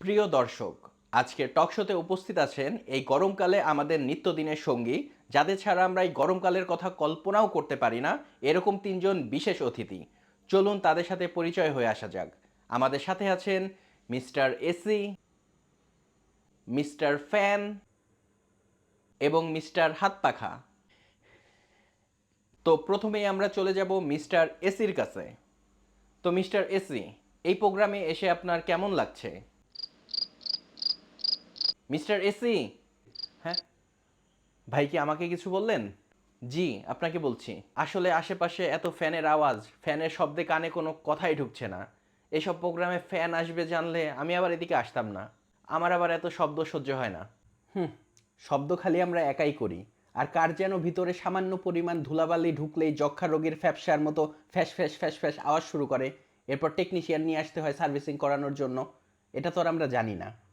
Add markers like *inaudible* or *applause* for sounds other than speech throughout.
প্রিয় দর্শক আজকে টক শোতে উপস্থিত আছেন এই গরমকালে আমাদের নিত্যদিনের সঙ্গী, যাদের ছাড়া আমরা এই গরমকালের কথা কল্পনাও করতে পারি না, এরকম তিনজন বিশেষ অতিথি। চলুন তাদের সাথে পরিচয় হয়ে আসা যাক। আমাদের সাথে আছেন মিস্টার এসি মিস্টার ফ্যান এবং মিস্টার হাতপাখা। তো প্রথমেই আমরা চলে যাব মিস্টার এসির কাছে। তো মিস্টার এসি এই প্রোগ্রামে এসে আপনার কেমন লাগছে? Mister AC? হ্যাঁ? ভাই কি আমাকে কিছু বললেন? জি, আপনাকে বলছি। আসলে আশেপাশে এত ফ্যানের আওয়াজ, ফ্যানের শব্দে কানে কোনো কথাই ঢুকছে না। এসব প্রোগ্রামে ফ্যান আসবে জানলে আমি আবার এদিকে আসতাম না। আমার আবার এত শব্দ সহ্য হয় না। হুম, শব্দ খালি আমরা একাই করি। আর কার যেন ভিতরে সামান্য পরিমাণ ধুলাবালি ঢুকলেই যক্ষা রোগীর ফ্যাপসার মতো ফ্যাস ফ্যাস ফ্যাস ফ্যাস আওয়াজ শুরু করে। এরপর টেকনিশিয়ান নিয়ে আসতে হয় সার্ভিসিং করানোর জন্য। এটা তো আর আমরা জানি না।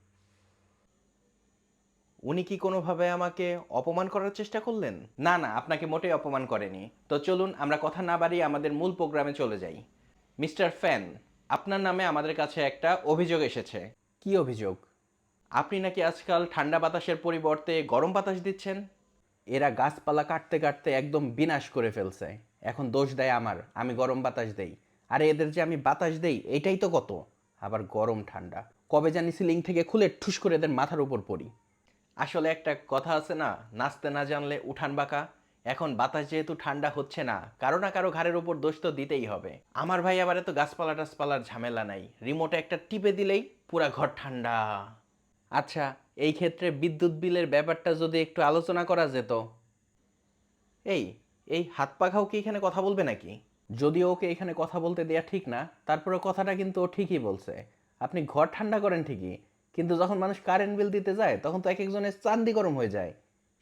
উনি কি কোনোভাবে আমাকে অপমান করার চেষ্টা করলেন? না না আপনাকে মোটেই অপমান করেনি। তো চলুন আমরা কথা না বাড়িয়ে আমাদের মূল প্রোগ্রামে চলে যাই। মিস্টার ফ্যান আপনার নামে আমাদের কাছে একটা অভিযোগ এসেছে। কি অভিযোগ? আপনি নাকি আজকাল ঠান্ডা বাতাসের পরিবর্তে গরম বাতাস দিচ্ছেন? এরা গাছপালা কাটতে কাটতে একদম বিনাশ করে ফেলছে। এখন দোষ দেয় আমার আমি গরম বাতাস দেই। আরে এদের যে আমি বাতাস দেই এটাই তো কত? আবার গরম ঠান্ডা। কবে জানি সিলিং থেকে খুলে ঠুস করে এদের মাথার উপর পড়ি। আসলে একটা কথা আছে না, নাচতে না জানলে উঠান বাঁকা। এখন বাতাস যেহেতু ঠান্ডা হচ্ছে না, কারও না কারও ঘাড়ের উপর দোষ তো দিতেই হবে। আমার ভাই আবার এত গাছপালা টাছপালার ঝামেলা নাই রিমোটে একটা টিপে দিলেই পুরা ঘর ঠান্ডা। আচ্ছা এই ক্ষেত্রে বিদ্যুৎ বিলের ব্যাপারটা যদি একটু আলোচনা করা যেত। এই এই হাত পাখাও কি এখানে কথা বলবে নাকি? যদিও ওকে এখানে কথা বলতে দেয়া ঠিক না তারপরে কথাটা কিন্তু ও ঠিকই বলছে। আপনি ঘর ঠান্ডা করেন ঠিকই কিন্তু যখন মানুষ কারেন্ট বিল দিতে যায়, তখন তো এক একজনের চান্দি গরম হয়ে যায়।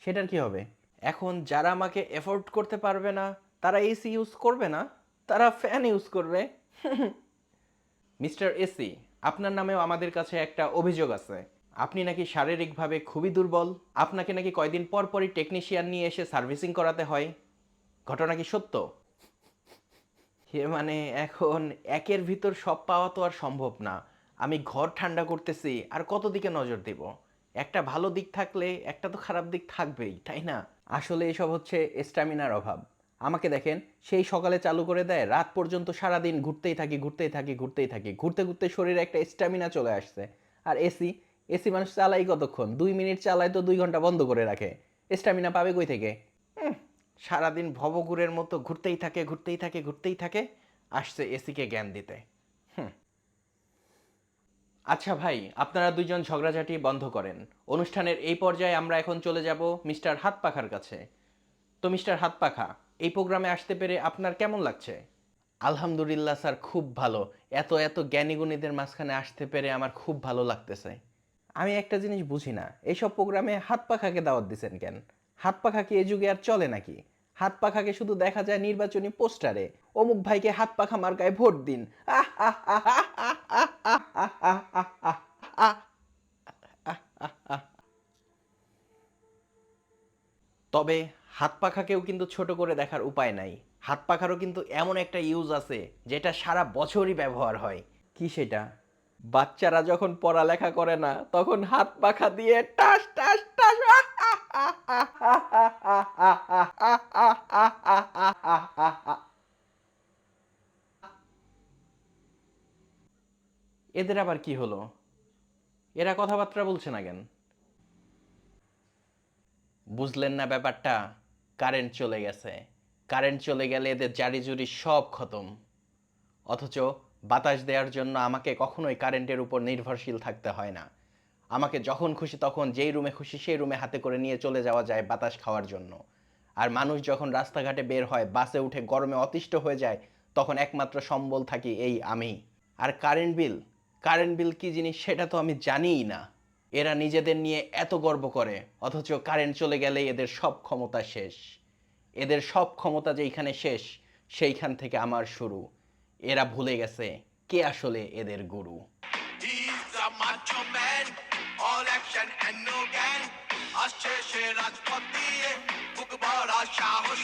সেটার কি হবে? এখন যারা আমাকে এফোর্ড করতে পারবে না, তারা এসি ইউজ করবে না, তারা ফ্যান ইউজ করবে। *laughs* মিস্টার এসি আপনার নামেও আমাদের কাছে একটা অভিযোগ আছে। আপনি নাকি শারীরিকভাবে খুবই দুর্বল? আপনাকে নাকি কয়দিন পর পরই টেকনিশিয়ান নিয়ে এসে সার্ভিসিং করাতে হয়? ঘটনা কি সত্য? *laughs* হে মানে এখন একের ভিতর সব পাওয়া তো আর সম্ভব না। আমি ঘর ঠান্ডা করতেছি, আর কত দিকে নজর দেব? একটা ভালো দিক থাকলে একটা তো খারাপ দিক থাকবেই, তাই না? আসলে এসব হচ্ছে স্ট্যামিনার অভাব। আমাকে দেখেন, সেই সকালে চালু করে দেয়, রাত পর্যন্ত সারাদিন ঘুরতেই থাকি ঘুরতেই থাকি ঘুরতেই থাকি, ঘুরতে ঘুরতে শরীরে একটা স্ট্যামিনা চলে আসছে। আর এসি এসি মানুষ চালাই কতক্ষণ? দুই মিনিট চালায় তো দুই ঘণ্টা বন্ধ করে রাখে। স্ট্যামিনা পাবে কই থেকে? সারাদিন ভবঘুরের মতো ঘুরতেই থাকে ঘুরতেই থাকে ঘুরতেই থাকে, আসছে এসিকে জ্ঞান দিতে। আচ্ছা ভাই আপনারা দুইজন ঝগড়াঝাটি বন্ধ করেন। অনুষ্ঠানের এই পর্যায়ে আমরা এখন চলে যাব মিস্টার হাত পাখার কাছে। তো মিস্টার হাত পাখা এই প্রোগ্রামে আসতে পেরে আপনার কেমন লাগছে? আলহামদুলিল্লাহ স্যার খুব ভালো। এত এত জ্ঞানীগুণীদের মাঝখানে আসতে পেরে আমার খুব ভালো লাগতেছে। আমি একটা জিনিস বুঝি না এইসব প্রোগ্রামে হাত পাখাকে দাওয়াত দিছেন কেন? হাত পাখা কি এ যুগে আর চলে নাকি? হাত পাখাকে শুধু দেখা যায় নির্বাচনী পোস্টারে। অমুক ভাইকে হাত পাখা মার্কায় ভোট দিন। আহ, আহ, আহ, আহ, আহ, আহ, আহ, আহ, আহ, আহ, আহ। তবে হাত পাখাকেও কিন্তু ছোট করে দেখার উপায় নাই। হাত পাখারও কিন্তু এমন একটা ইউজ আছে, যেটা সারা বছরই ব্যবহার হয়। কি সেটা? বাচ্চারা যখন পড়ালেখা করে না, তখন হাত পাখা দিয়ে টাস টাস টাস এদের আবার কি হলো? এরা কথাবার্তা বলছে না কেন? বুঝলেন না ব্যাপারটা? কারেন্ট চলে গেছে। কারেন্ট চলে গেলে এদের জারি জুরি সব খতম। অথচ বাতাস দেওয়ার জন্য আমাকে কখনোই কারেন্টের উপর নির্ভরশীল থাকতে হয় না। আমাকে যখন খুশি তখন যেই রুমে খুশি সেই রুমে হাতে করে নিয়ে চলে যাওয়া যায় বাতাস খাওয়ার জন্য। আর মানুষ যখন রাস্তাঘাটে বের হয়, বাসে উঠে গরমে অতিষ্ঠ হয়ে যায়, তখন একমাত্র সম্বল থাকি এই আমি। আর কারেন্ট বিল? কারেন্ট বিল কি জিনিস সেটা তো আমি জানিই না। এরা নিজেদের নিয়ে এত গর্ব করে, অথচ কারেন্ট চলে গেলে এদের সব ক্ষমতা শেষ। এদের সব ক্ষমতা যেইখানে শেষ, সেইখান থেকে আমার শুরু। এরা ভুলে গেছে কে আসলে এদের গুরু। সাহস